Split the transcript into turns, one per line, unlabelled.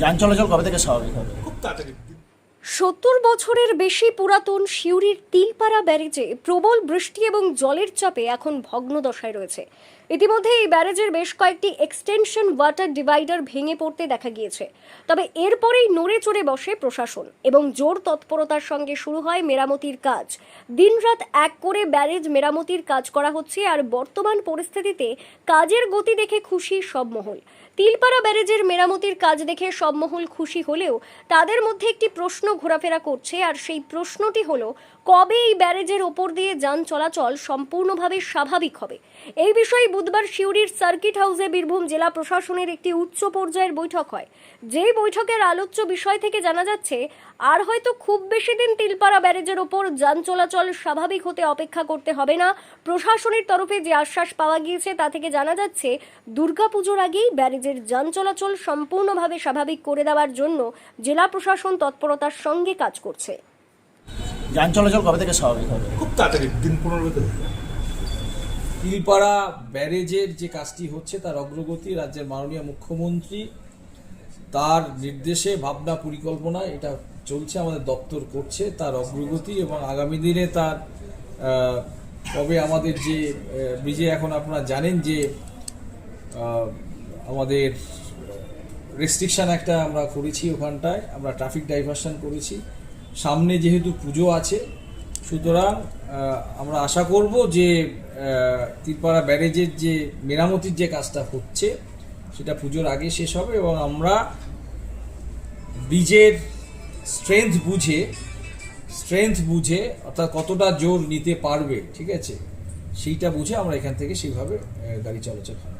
যান চলাচল কবে থেকে স্বাভাবিক হবে?
খুব তাড়াতাড়ি।
সত্তর বছরের বেশি পুরাতন সিউড়ির তিলপাড়া ব্যারেজে প্রবল বৃষ্টি এবং জলের চাপে এখন ভগ্নদশায় রয়েছে। ইতিমধ্যে এই ব্যারেজের বেশ কয়েকটি এক্সটেনশন ওয়াটার ডিভাইডার ভেঙে পড়তে দেখা গিয়েছে। তবে এরপরেই নড়ে চড়ে বসে প্রশাসন এবং জোর তৎপরতার সঙ্গে শুরু হয় মেরামতির কাজ। দিনরাত এক করে ব্যারেজ মেরামতির কাজ করা হচ্ছে আর বর্তমান পরিস্থিতিতে কাজের গতি দেখে খুশি সব মহল। তিলপাড়া ব্যারেজের মেরামতির কাজ দেখে সব মহল খুশি হলেও তাদের মধ্যে একটি প্রশ্ন ঘোরাফেরা করছে আর সেই প্রশ্নটি হলো কবে এই ব্যারেজের ওপর দিয়ে যান চলাচল সম্পূর্ণভাবে স্বাভাবিক হবে? এই বিষয়ে বুধবার সিউড়ির সার্কিট হাউসে বীরভূম জেলা প্রশাসনের একটি উচ্চ পর্যায়ের বৈঠক হয়। যেই বৈঠকের আলোচ্য বিষয় থেকে জানা যাচ্ছে, আর হয়তো খুব বেশি দিন তিলপাড়া ব্যারেজের ওপর যান চলাচল স্বাভাবিক হতে অপেক্ষা করতে হবে না। প্রশাসনের তরফে যে আশ্বাস পাওয়া গিয়েছে, তা থেকে জানা যাচ্ছে, দুর্গাপুজোর আগেই ব্যারেজের যান চলাচল সম্পূর্ণভাবে স্বাভাবিক করে দেওয়ার জন্য জেলা প্রশাসন তৎপরতার সঙ্গে কাজ করছে।
যান চলাচল কবে থেকে স্বাভাবিক হবে?
খুব তাড়াতাড়ি দিন পনেরো ভিতরে
তিলপাড়া ব্যারেজের যে কাজটি হচ্ছে তার অগ্রগতি রাজ্যের মাননীয় মুখ্যমন্ত্রী তার নির্দেশে ভাবনা পরিকল্পনা এটা চলছে আমাদের দপ্তর করছে তার অগ্রগতি এবং আগামী দিনে তার আহ, কবে আমাদের যে ব্রিজে এখন আপনারা জানেন যে আমাদের রেস্ট্রিকশন একটা আমরা করেছি ওখানটায় আমরা ট্রাফিক ডাইভারশন করেছি। সামনে যেহেতু পুজো আছে, সুতরাং আমরা আশা করব যে তিরপাড়া ব্যারেজের যে মেরামতির যে কাজটা হচ্ছে, সেটা পুজোর আগে শেষ হবে এবং আমরা ব্রিজের স্ট্রেংথ বুঝে স্ট্রেংথ বুঝে অর্থাৎ কতটা জোর নিতে পারবে, ঠিক আছে? সেইটা বুঝে আমরা এখান থেকে সেইভাবে গাড়ি চলাচল হবে